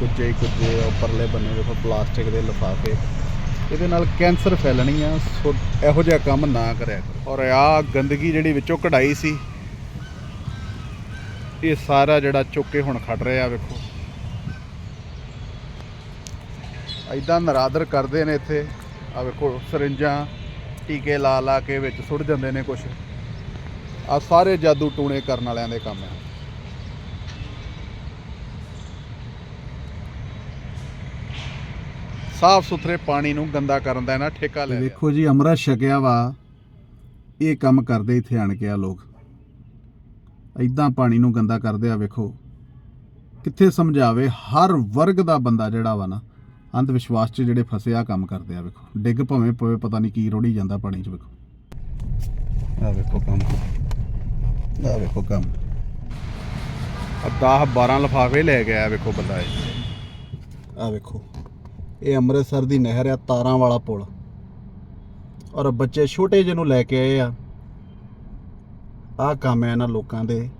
ਕੁੱਜੇ ਹੀ ਉੱਪਰਲੇ ਬੰਨੇ ਦੇਖੋ, ਪਲਾਸਟਿਕ ਦੇ ਲਿਫਾਫੇ। ਇਹਦੇ ਨਾਲ ਕੈਂਸਰ ਫੈਲਣੀ ਆ, ਸੋ ਇਹੋ ਜਿਹਾ ਕੰਮ ਨਾ ਕਰਿਆ ਕਰੋ। ਔਰ ਆ ਗੰਦਗੀ ਜਿਹੜੀ ਵਿੱਚੋਂ ਕਢਾਈ ਸੀ, ਇਹ ਸਾਰਾ ਜਿਹੜਾ ਚੁੱਕ ਕੇ ਹੁਣ ਖੜ ਰਿਹਾ, ਵੇਖੋ। ਐਦਾਂ ਨਰਾਦਰ ਕਰਦੇ ਨੇ ਇੱਥੇ। ਆ ਵੇਖੋ, ਸਰਿੰਜਾਂ ਟੀਕੇ ਲਾ ਲਾ ਕੇ ਵਿੱਚ ਸੁੱਟ ਜਾਂਦੇ ਨੇ ਕੁਛ। ਆ ਸਾਰੇ ਜਾਦੂ ਟੂਣੇ ਕਰਨ ਵਾਲਿਆਂ ਦੇ ਕੰਮ ਆ। ਸਾਫ਼ ਸੁਥਰੇ ਪਾਣੀ ਨੂੰ ਗੰਦਾ ਕਰਨ ਦਾ ਇਹਨਾਂ ਠੇਕਾ ਲੈ ਵੇਖੋ ਜੀ ਅਮਰਾ ਛਕਿਆ ਵਾ ਇਹ ਕੰਮ ਕਰਦੇ ਇੱਥੇ ਆਣ ਕੇ ਆ ਲੋਕ। ਐਦਾਂ ਪਾਣੀ ਨੂੰ ਗੰਦਾ ਕਰਦੇ ਆ ਵੇਖੋ। ਕਿੱਥੇ ਸਮਝਾਵੇ ਹਰ ਵਰਗ ਦਾ ਬੰਦਾ ਜਿਹੜਾ ਵਾ ਨਾ ਅੰਧ ਵਿਸ਼ਵਾਸ 'ਚ ਜਿਹੜੇ ਫਸੇ ਆ ਕੰਮ ਕਰਦੇ ਆ ਵੇਖੋ। ਡਿੱਗ ਭਵੇਂ ਪਵੇ ਪਤਾ ਨਹੀਂ ਕੀ ਰੋੜੀ ਜਾਂਦਾ ਪਾਣੀ 'ਚ ਵੇਖੋ। ਆ ਵੇਖੋ ਕੰਮ। ਆ ਵੇਖੋ ਕੰਮ। ਆ 10 12 ਲਫਾਫੇ ਲੈ ਗਿਆ ਵੇਖੋ ਬੰਦਾ ਇਹ। ਆ ਵੇਖੋ। ਇਹ ਅੰਮ੍ਰਿਤਸਰ ਦੀ ਨਹਿਰ ਆ, ਤਾਰਾਂ ਵਾਲਾ ਪੁਲ। ਔਰ ਬੱਚੇ ਛੋਟੇ ਜਿਹੇ ਨੂੰ ਲੈ ਕੇ ਆਏ ਆ। ਆ ਕੰਮ ਹੈ ਇਹਨਾਂ ਲੋਕਾਂ ਦੇ।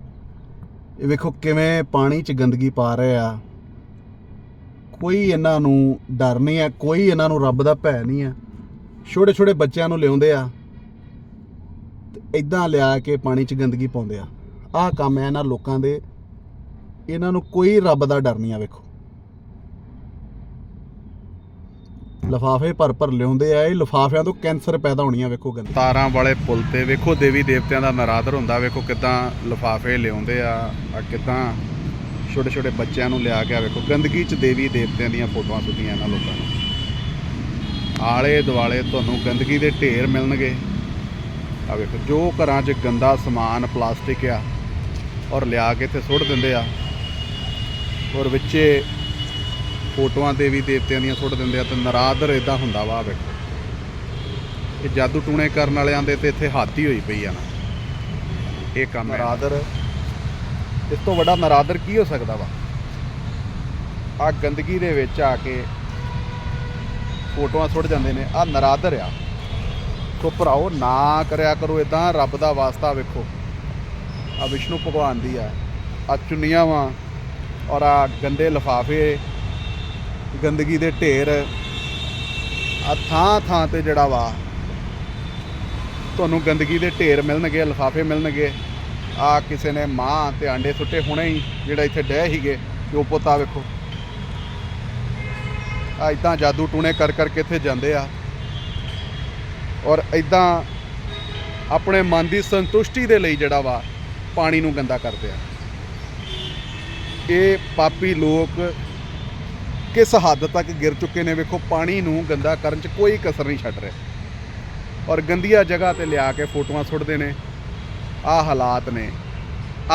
ਇਹ ਵੇਖੋ ਕਿਵੇਂ ਪਾਣੀ 'ਚ ਗੰਦਗੀ ਪਾ ਰਹੇ ਆ। ਕੋਈ ਇਹਨਾਂ ਨੂੰ ਡਰ ਨਹੀਂ ਆ, ਕੋਈ ਇਹਨਾਂ ਨੂੰ ਰੱਬ ਦਾ ਭੈ ਨਹੀਂ ਆ। ਛੋਟੇ ਛੋਟੇ ਬੱਚਿਆਂ ਨੂੰ ਲਿਆਉਂਦੇ ਆ। ਤੇ ਇਦਾਂ ਲਿਆ ਕੇ ਪਾਣੀ 'ਚ ਗੰਦਗੀ ਪਾਉਂਦੇ ਆ। ਆਹ ਕੰਮ ਹੈ ਇਹਨਾਂ ਲੋਕਾਂ ਦੇ। ਇਹਨਾਂ ਨੂੰ ਕੋਈ ਰੱਬ ਦਾ ਡਰ ਨਹੀਂ ਆ, ਵੇਖੋ। ਲਫਾਫੇ ਭਰ ਭਰ ਲਿਆਉਂਦੇ ਆ, ਇਹ ਲਫਾਫਿਆਂ ਤੋਂ ਕੈਂਸਰ ਪੈਦਾ ਹੋਣੀਆਂ ਵੇਖੋ ਗੰਦ ਤਾਰਾਂ ਵਾਲੇ ਪੁਲ ਤੇ ਵੇਖੋ, ਦੇਵੀ ਦੇਵਤਿਆਂ ਦਾ ਨਰਾਦਰ ਹੁੰਦਾ, ਵੇਖੋ ਕਿਦਾਂ ਲਫਾਫੇ ਲਿਆਉਂਦੇ ਆ ਆ ਕਿਦਾਂ ਛੋਟੇ ਛੋਟੇ ਬੱਚਿਆਂ ਨੂੰ ਲਿਆ ਕੇ ਆ ਵੇਖੋ। ਗੰਦਗੀ 'ਚ ਦੇਵੀ ਦੇਵਤਿਆਂ ਦੀਆਂ ਫੋਟੋਆਂ ਸੁੱਟੀਆਂ ਇਹਨਾਂ ਲੋਕਾਂ ਨੂੰ। ਆਲੇ ਦੁਆਲੇ ਤੁਹਾਨੂੰ ਗੰਦਗੀ ਦੇ ਢੇਰ ਮਿਲਣਗੇ। ਆ ਵੇਖੋ, ਜੋ ਘਰਾਂ 'ਚ ਗੰਦਾ ਸਮਾਨ, ਪਲਾਸਟਿਕ ਆ, ਔਰ ਲਿਆ ਕੇ ਇੱਥੇ ਸੁੱਟ ਦਿੰਦੇ ਆ, ਔਰ ਵਿੱਚੇ ਫੋਟੋਆਂ ਦੇਵੀ ਦੇਵਤਿਆਂ ਦੀਆਂ ਸੁੱਟ ਦਿੰਦੇ ਆ ਤੇ ਨਰਾਦਰ ਇਦਾਂ ਹੁੰਦਾ ਵਾ ਵੇਖੋ। ਇਹ ਜਾਦੂ ਟੂਣੇ ਕਰਨ ਵਾਲਿਆਂ ਦੇ ਤੇ ਇੱਥੇ ਹਾਤੀ ਹੋਈ ਪਈ ਆ ਨਾ। ਇਹ ਕੰਮ ਨਰਾਦਰ। ਇਸ ਤੋਂ ਵੱਡਾ ਨਰਾਦਰ ਕੀ ਹੋ ਸਕਦਾ ਵਾ? ਆ ਗੰਦਗੀ ਦੇ ਵਿੱਚ ਆ ਕੇ ਫੋਟੋਆਂ ਸੁੱਟ ਜਾਂਦੇ ਨੇ। ਆ ਨਰਾਦਰ ਆ। ਸੋ ਭਰਾਓ ਨਾ ਕਰਿਆ ਕਰੋ ਇਦਾਂ ਰੱਬ ਦਾ ਵਾਸਤਾ ਵੇਖੋ। ਆ ਵਿਸ਼ਨੂੰ ਭਗਵਾਨ ਦੀ ਆ। ਆ ਚੁੰਨੀਆਂ ਵਾ ਔਰ ਆ ਗੰਦੇ ਲਫਾਫੇ ਗੰਦਗੀ ਦੇ ਢੇਰ। ਆ ਥਾਂ ਥਾਂ ਤੇ ਜਿਹੜਾ ਵਾ, ਤੁਹਾਨੂੰ ਗੰਦਗੀ ਦੇ ਢੇਰ ਮਿਲਣਗੇ ਲਿਫਾਫੇ ਮਿਲਣਗੇ। ਆ ਕਿਸੇ ਨੇ ਮਾਂ ਤੇ ਆਂਡੇ ਸੁੱਟੇ ਹੁਣੇ ਹੀ, ਜਿਹੜਾ ਇੱਥੇ ਡਹਿ ਹੀਗੇ ਤੇ ਉਹ ਪੋਤਾ ਵੇਖੋ। ਆ ਇਦਾਂ ਜਾਦੂ ਟੂਣੇ ਕਰ ਕਰਕੇ ਇੱਥੇ ਜਾਂਦੇ ਆ। ਔਰ ਇਦਾਂ ਆਪਣੇ ਮਨ ਦੀ ਸੰਤੁਸ਼ਟੀ ਦੇ ਲਈ ਜਿਹੜਾ ਵਾ, ਪਾਣੀ ਨੂੰ ਗੰਦਾ ਕਰਦੇ ਆ। ਇਹ ਪਾਪੀ ਲੋਕ ਕਿਸ ਹੱਦ ਤੱਕ ਗਿਰ ਚੁੱਕੇ ਨੇ ਵੇਖੋ, ਪਾਣੀ ਨੂੰ ਗੰਦਾ ਕਰਨ 'ਚ ਕੋਈ ਕਸਰ ਨਹੀਂ ਛੱਡ ਰਿਹਾ। ਔਰ ਗੰਦੀਆਂ ਜਗ੍ਹਾ ਤੇ ਲਿਆ ਕੇ ਫੋਟੋਆਂ ਸੁੱਟਦੇ ਨੇ, ਆਹ ਹਾਲਾਤ ਨੇ।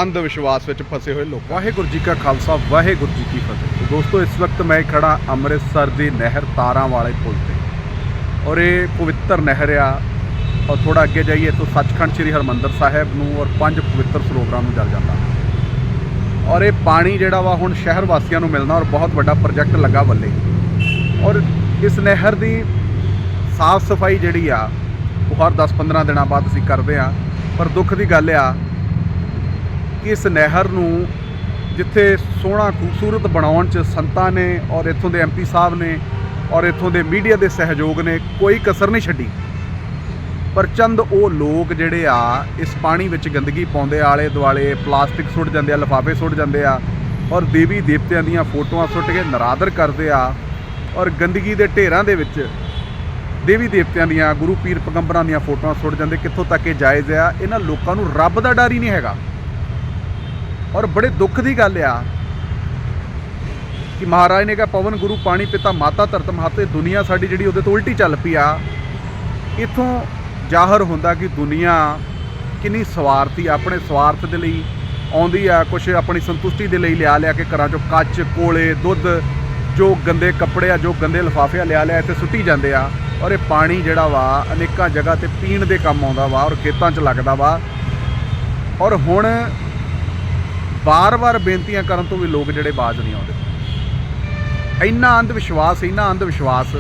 ਅੰਧ ਵਿਸ਼ਵਾਸ ਵਿੱਚ ਫਸੇ ਹੋਏ ਲੋਕ। ਵਾਹਿਗੁਰੂ ਜੀ ਕਾ ਖਾਲਸਾ, ਵਾਹਿਗੁਰੂ ਜੀ ਕੀ ਫਤਿਹ। ਦੋਸਤੋ, ਇਸ ਵਕਤ ਮੈਂ ਖੜਾ ਅੰਮ੍ਰਿਤਸਰ ਦੀ ਨਹਿਰ ਤਾਰਾਂ ਵਾਲੇ ਪੁਲ ਤੇ। ਔਰ ਇਹ ਪਵਿੱਤਰ ਨਹਿਰ ਆ। ਔਰ ਥੋੜਾ ਅੱਗੇ ਜਾਈਏ ਤਾਂ ਸੱਚਖੰਡ ਸ੍ਰੀ ਹਰਮੰਦਰ ਸਾਹਿਬ ਨੂੰ ਔਰ ਪੰਜ ਪਵਿੱਤਰ ਸਰੋਵਰਾਂ ਨੂੰ ਜਲ ਜਾਂਦਾ। ਔਰ ਇਹ ਪਾਣੀ ਜਿਹੜਾ ਵਾ ਹੁਣ ਸ਼ਹਿਰ ਵਾਸੀਆਂ ਨੂੰ ਮਿਲਣਾ ਔਰ ਬਹੁਤ ਵੱਡਾ ਪ੍ਰੋਜੈਕਟ ਲੱਗਾ ਵੱਲੇ। ਔਰ ਇਸ ਨਹਿਰ ਦੀ ਸਾਫ਼ ਸਫ਼ਾਈ ਜਿਹੜੀ ਆ, ਉਹ ਹਰ 10-15 ਦਿਨਾਂ ਬਾਅਦ ਅਸੀਂ ਕਰਦੇ ਆ ਪਰ ਦੁੱਖ ਦੀ ਗੱਲ ਆ ਕਿ ਇਸ ਨਹਿਰ ਨੂੰ ਜਿੱਥੇ ਸੋਹਣਾ ਖੂਬਸੂਰਤ ਬਣਾਉਣ 'ਚ ਸੰਤਾਂ ਨੇ ਔਰ ਇੱਥੋਂ ਦੇ ਐਮਪੀ ਸਾਹਿਬ ਨੇ ਔਰ ਇੱਥੋਂ ਦੇ ਮੀਡੀਆ ਦੇ ਸਹਿਯੋਗ ਨੇ, ਕੋਈ ਕਸਰ ਨਹੀਂ ਛੱਡੀ। ਪਰ ਚੰਦ ਉਹ ਲੋਕ ਜਿਹੜੇ ਆ, ਇਸ ਪਾਣੀ ਵਿੱਚ ਗੰਦਗੀ ਪਾਉਂਦੇ ਆਲੇ ਦੁਆਲੇ ਪਲਾਸਟਿਕ ਸੁੱਟ ਜਾਂਦੇ ਆ, ਲਿਫਾਫੇ ਸੁੱਟ ਜਾਂਦੇ ਆ, ਔਰ ਦੇਵੀ ਦੇਵਤਿਆਂ ਦੀਆਂ ਫੋਟੋਆਂ ਸੁੱਟ ਕੇ ਨਰਾਦਰ ਕਰਦੇ ਆ, ਔਰ ਗੰਦਗੀ ਦੇ ਢੇਰਾਂ ਦੇ ਵਿੱਚ ਦੇਵੀ ਦੇਵਤਿਆਂ ਦੀਆਂ, ਗੁਰੂ ਪੀਰ ਪੈਗੰਬਰਾਂ ਦੀਆਂ ਫੋਟੋਆਂ ਸੁੱਟ ਜਾਂਦੇ, ਕਿੱਥੋਂ ਤੱਕ ਇਹ ਜਾਇਜ਼ ਆ, ਇਹਨਾਂ ਲੋਕਾਂ ਨੂੰ ਰੱਬ ਦਾ ਡਰ ਹੀ ਨਹੀਂ ਹੈਗਾ। ਔਰ ਬੜੇ ਦੁੱਖ ਦੀ ਗੱਲ ਆ ਕਿ ਮਹਾਰਾਜ ਨੇ ਕਿਹਾ, ਪਵਨ ਗੁਰੂ ਪਾਣੀ ਪਿਤਾ ਮਾਤਾ ਧਰਤ ਮਾਤੇ ਦੁਨੀਆ ਸਾਡੀ ਜਿਹੜੀ ਉਹਦੇ ਤੋਂ ਉਲਟੀ ਚੱਲ ਪਈ ਆ, ਇਥੋਂ ਜ਼ਾਹਰ ਹੁੰਦਾ ਕਿ ਦੁਨੀਆ ਕਿੰਨੀ ਸਵਾਰਥੀ ਆ, ਆਪਣੇ ਸਵਾਰਥ ਦੇ ਲਈ ਆਉਂਦੀ ਆ ਕੁਝ ਆਪਣੀ ਸੰਤੁਸ਼ਟੀ ਦੇ ਲਈ ਲਿਆ ਲਿਆ ਕੇ ਘਰਾਂ ਚੋਂ ਕੱਚ ਕੋਲੇ ਦੁੱਧ ਜੋ ਗੰਦੇ ਕੱਪੜੇ ਆ ਜੋ ਗੰਦੇ ਲਿਫਾਫੇ ਆ ਲਿਆ ਲਿਆ ਇੱਥੇ ਸੁੱਟੀ ਜਾਂਦੇ ਆ। ਔਰ ਇਹ ਪਾਣੀ ਜਿਹੜਾ ਵਾ ਅਨੇਕਾਂ ਜਗ੍ਹਾ ਤੇ ਪੀਣ ਦੇ ਕੰਮ ਆਉਂਦਾ ਵਾ ਔਰ ਖੇਤਾਂ 'ਚ ਲੱਗਦਾ ਵਾ। ਔਰ ਹੁਣ ਬਾਰ-ਬਾਰ ਬੇਨਤੀਆਂ ਕਰਨ ਤੋਂ ਵੀ ਲੋਕ ਜਿਹੜੇ ਬਾਜ਼ ਨਹੀਂ ਆਉਂਦੇ। ਇੰਨਾ ਅੰਧ ਵਿਸ਼ਵਾਸ ਇੰਨਾ ਅੰਧ ਵਿਸ਼ਵਾਸ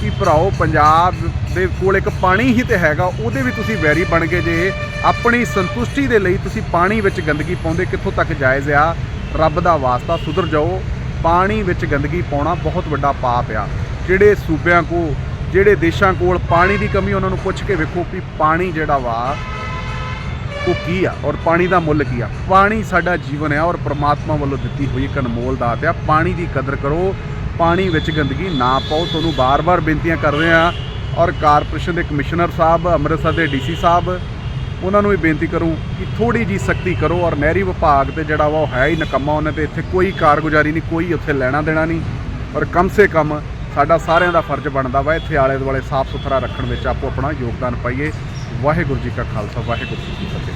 ਕਿ ਭਰਾਓ, ਪੰਜਾਬ ਦੇ ਕੋਲ ਇੱਕ ਪਾਣੀ ਹੀ ਤੇ ਹੈਗਾ, ਉਹਦੇ ਵੀ ਤੁਸੀਂ ਵੈਰੀ ਬਣ ਗਏ ਜੇ। ਆਪਣੀ ਸੰਤੁਸ਼ਟੀ ਦੇ ਲਈ ਤੁਸੀਂ ਪਾਣੀ ਵਿੱਚ ਗੰਦਗੀ ਪਾਉਂਦੇ, ਕਿੱਥੋਂ ਤੱਕ ਜਾਇਜ਼ ਆ? ਰੱਬ ਦਾ ਵਾਸਤਾ ਸੁਧਰ ਜਾਓ। ਪਾਣੀ ਵਿੱਚ ਗੰਦਗੀ ਪਾਉਣਾ ਬਹੁਤ ਵੱਡਾ ਪਾਪ ਆ। ਜਿਹੜੇ ਸੂਬਿਆਂ ਕੋ, ਜਿਹੜੇ ਦੇਸ਼ਾਂ ਕੋਲ ਪਾਣੀ ਦੀ ਕਮੀ, ਉਹਨਾਂ ਨੂੰ ਪੁੱਛ ਕੇ ਵੇਖੋ ਕਿ ਪਾਣੀ ਜਿਹੜਾ ਵਾ, ਉਹ ਕੀ ਆ ਔਰ ਪਾਣੀ ਦਾ ਮੁੱਲ ਕੀ ਆ? ਪਾਣੀ ਸਾਡਾ ਜੀਵਨ ਹੈ ਔਰ ਪ੍ਰਮਾਤਮਾ ਵੱਲੋਂ ਦਿੱਤੀ ਹੋਈ ਇੱਕ ਅਨਮੋਲ ਦਾਤ ਆ। ਪਾਣੀ ਦੀ ਕਦਰ ਕਰੋ। ਪਾਣੀ ਵਿੱਚ ਗੰਦਗੀ ਨਾ ਪਾਓ, ਤੁਹਾਨੂੰ ਬਾਰ-ਬਾਰ ਬੇਨਤੀਆਂ ਕਰ ਰਹੇ ਆ ਔਰ ਕਾਰਪੋਰੇਸ਼ਨ ਦੇ ਕਮਿਸ਼ਨਰ ਸਾਹਿਬ, ਅੰਮ੍ਰਿਤਸਰ ਦੇ ਡੀਸੀ ਸਾਹਿਬ, ਉਹਨਾਂ ਨੂੰ ਵੀ ਬੇਨਤੀ ਕਰੂੰ ਕਿ ਥੋੜੀ ਜੀ ਸਖਤੀ ਕਰੋ ਔਰ ਨਹਿਰੀ ਵਿਭਾਗ ਤੇ ਜਿਹੜਾ ਵਾ ਉਹ ਹੈ ਹੀ ਨਕਮਾ, ਉਹਨਾਂ ਤੇ ਇੱਥੇ ਕੋਈ ਕਾਰਗੁਜ਼ਾਰੀ ਨਹੀਂ, ਕੋਈ ਉੱਥੇ ਲੈਣਾ ਦੇਣਾ ਨਹੀਂ ਔਰ ਕਮ ਸੇ ਕਮ ਸਾਡਾ ਸਾਰਿਆਂ ਦਾ ਫਰਜ਼ ਬਣਦਾ ਵਾ ਇੱਥੇ ਆਲੇ ਦੁਆਲੇ ਸਾਫ਼ ਸੁਥਰਾ ਰੱਖਣ ਵਿੱਚ ਆਪੋ ਆਪਣਾ ਯੋਗਦਾਨ ਪਾਈਏ। ਵਾਹਿਗੁਰੂ ਜੀ ਕਾ ਖਾਲਸਾ, ਵਾਹਿਗੁਰੂ ਜੀ ਕੀ ਫਤਿਹ।